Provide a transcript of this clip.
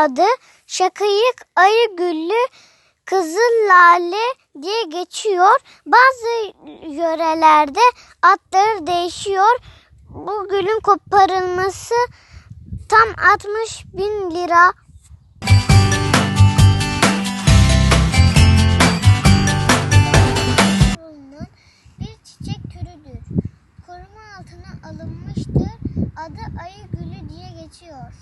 adı şakayık, ayı güllü, kızıl lale diye geçiyor. Bazı yörelerde adları değişiyor. Bu gülün koparılması tam 60 bin lira. bir çiçek türüdür. Koruma altına alınmıştır. Adı ayı gülü diye geçiyor.